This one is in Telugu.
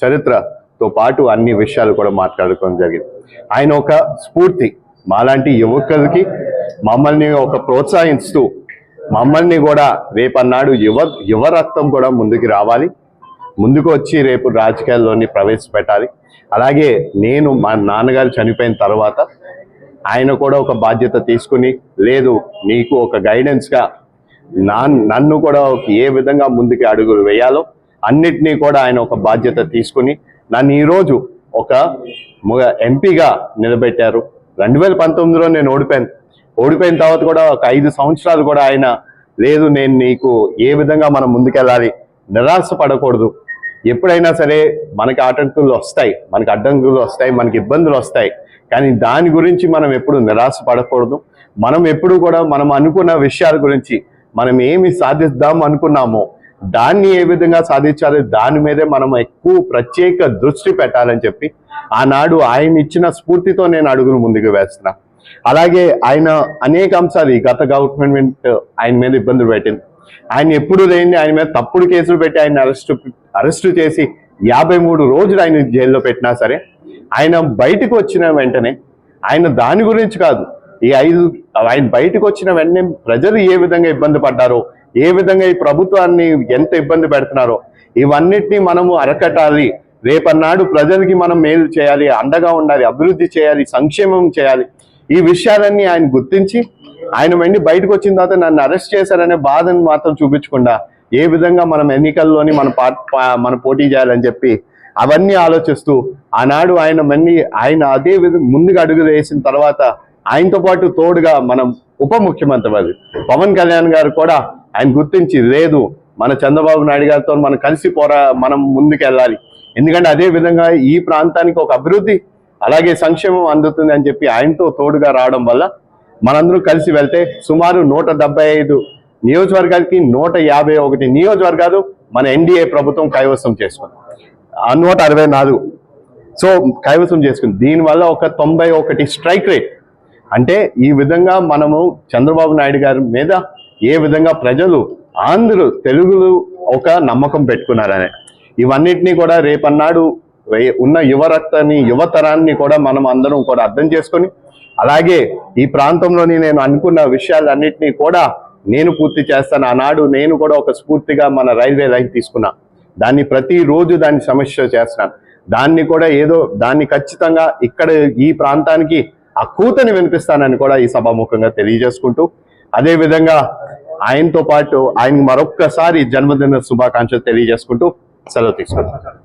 చరిత్రతో పాటు అన్ని విషయాలు కూడా మాట్లాడుకోవడం జరిగింది. ఆయన ఒక స్ఫూర్తి. మాలాంటి యువకులకి మమ్మల్ని ఒక ప్రోత్సహిస్తూ మమ్మల్ని కూడా రేపన్నాడు యువ యువరక్తం కూడా ముందుకు రావాలి. ముందుకు వచ్చి రేపు రాజకీయాల్లోని ప్రవేశపెట్టాలి. అలాగే నేను మా నాన్నగారు చనిపోయిన తర్వాత ఆయన కూడా ఒక బాధ్యత తీసుకుని లేదు నీకు ఒక గైడెన్స్గా నా నన్ను కూడా ఏ విధంగా ముందుకు అడుగులు వేయాలో అన్నిటినీ కూడా ఆయన ఒక బాధ్యత తీసుకుని నన్ను ఈరోజు ఒక ఎంపీగా నిలబెట్టారు. రెండు వేల పంతొమ్మిదిలో నేను ఓడిపోయాను. ఓడిపోయిన తర్వాత కూడా ఒక ఐదు సంవత్సరాలు కూడా ఆయన లేదు నేను నీకు ఏ విధంగా మనం ముందుకెళ్ళాలి? నిరాశ పడకూడదు. ఎప్పుడైనా సరే మనకి ఆటంకులు వస్తాయి మనకి అడ్డంకులు వస్తాయి మనకి ఇబ్బందులు వస్తాయి. కానీ దాని గురించి మనం ఎప్పుడు నిరాశ పడకూడదు. మనం ఎప్పుడు కూడా మనం అనుకున్న విషయాల గురించి మనం ఏమి సాధిద్దాం అనుకున్నామో దాన్ని ఏ విధంగా సాధించాలి? దాని మీదే మనం ఎక్కువ ప్రత్యేక దృష్టి పెట్టాలని చెప్పి ఆనాడు ఆయన ఇచ్చిన స్ఫూర్తితో నేను అడుగులు ముందుకు వేస్తున్నా. అలాగే ఆయన అనేక అంశాలు ఈ గత గవర్నమెంట్ uh, ఆయన మీద ఇబ్బందులు పెట్టింది. ఆయన ఎప్పుడు లేని ఆయన మీద తప్పుడు కేసులు పెట్టి ఆయన అరెస్ట్ అరెస్టు చేసి యాభై మూడు రోజులు ఆయన జైల్లో పెట్టినా సరే ఆయన బయటకు వచ్చిన వెంటనే ఆయన దాని గురించి కాదు. ఈ ఐదు ఆయన బయటకు వచ్చిన వెంటనే ప్రజలు ఏ విధంగా ఇబ్బంది పడ్డారో ఏ విధంగా ఈ ప్రభుత్వాన్ని ఎంత ఇబ్బంది పెడుతున్నారో ఇవన్నిటిని మనము అరకట్టాలి. రేపన్నాడు ప్రజలకి మనం మేలు చేయాలి అండగా ఉండాలి అభివృద్ధి చేయాలి సంక్షేమం చేయాలి. ఈ విషయాలన్నీ ఆయన గుర్తించి ఆయన వెండి బయటకు వచ్చిన తర్వాత నన్ను అరెస్ట్ చేశారనే బాధను మాత్రం చూపించకుండా ఏ విధంగా మనం ఎన్నికల్లోని మన మన పోటీ చేయాలని చెప్పి అవన్నీ ఆలోచిస్తూ ఆనాడు ఆయన మన్ని ఆయన అదే విధంగా ముందుగా అడుగు వేసిన తర్వాత ఆయనతో పాటు తోడుగా మనం ఉప ముఖ్యమంత్రి పవన్ కళ్యాణ్ గారు కూడా ఆయన గుర్తించి లేదు మన చంద్రబాబు నాయుడు గారితో మనం కలిసి పోరా మనం ముందుకు వెళ్ళాలి ఎందుకంటే అదే విధంగా ఈ ప్రాంతానికి ఒక అభివృద్ధి అలాగే సంక్షేమం అందుతుంది అని చెప్పి ఆయనతో తోడుగా రావడం వల్ల మనందరూ కలిసి వెళ్తే సుమారు నూట డెబ్బై ఐదు నియోజకవర్గాలకి నూట యాభై ఒకటి నియోజకవర్గాలు మన ఎన్డీఏ ప్రభుత్వం కైవసం చేసుకుంది. ఆ నూట అరవై నాలుగు. సో కైవసం చేసుకుంది. దీనివల్ల ఒక తొంభై ఒకటి స్ట్రైక్ రేట్. అంటే ఈ విధంగా మనము చంద్రబాబు నాయుడు గారి మీద ఏ విధంగా ప్రజలు ఆంధ్రులు తెలుగులు ఒక నమ్మకం పెట్టుకున్నారనే. ఇవన్నిటినీ కూడా రేపన్నాడు ఉన్న యువరక్తని యువతరాన్ని కూడా మనం అందరం కూడా అర్థం చేసుకొని అలాగే ఈ ప్రాంతంలోని నేను అనుకున్న విషయాలన్నింటినీ కూడా నేను పూర్తి చేస్తాను. ఆనాడు నేను కూడా ఒక స్ఫూర్తిగా మన రైల్వే లైన్ తీసుకున్నా. దాన్ని ప్రతిరోజు దాన్ని సమస్య చేస్తున్నాను. దాన్ని కూడా ఏదో దాన్ని ఖచ్చితంగా ఇక్కడ ఈ ప్రాంతానికి ఆ కూతని వినిపిస్తానని కూడా ఈ సభాముఖంగా తెలియజేసుకుంటూ అదే విధంగా ఆయనతో పాటు ఆయన మరొక్కసారి జన్మదిన శుభాకాంక్షలు తెలియజేసుకుంటూ సెలవు తీసుకుంటాను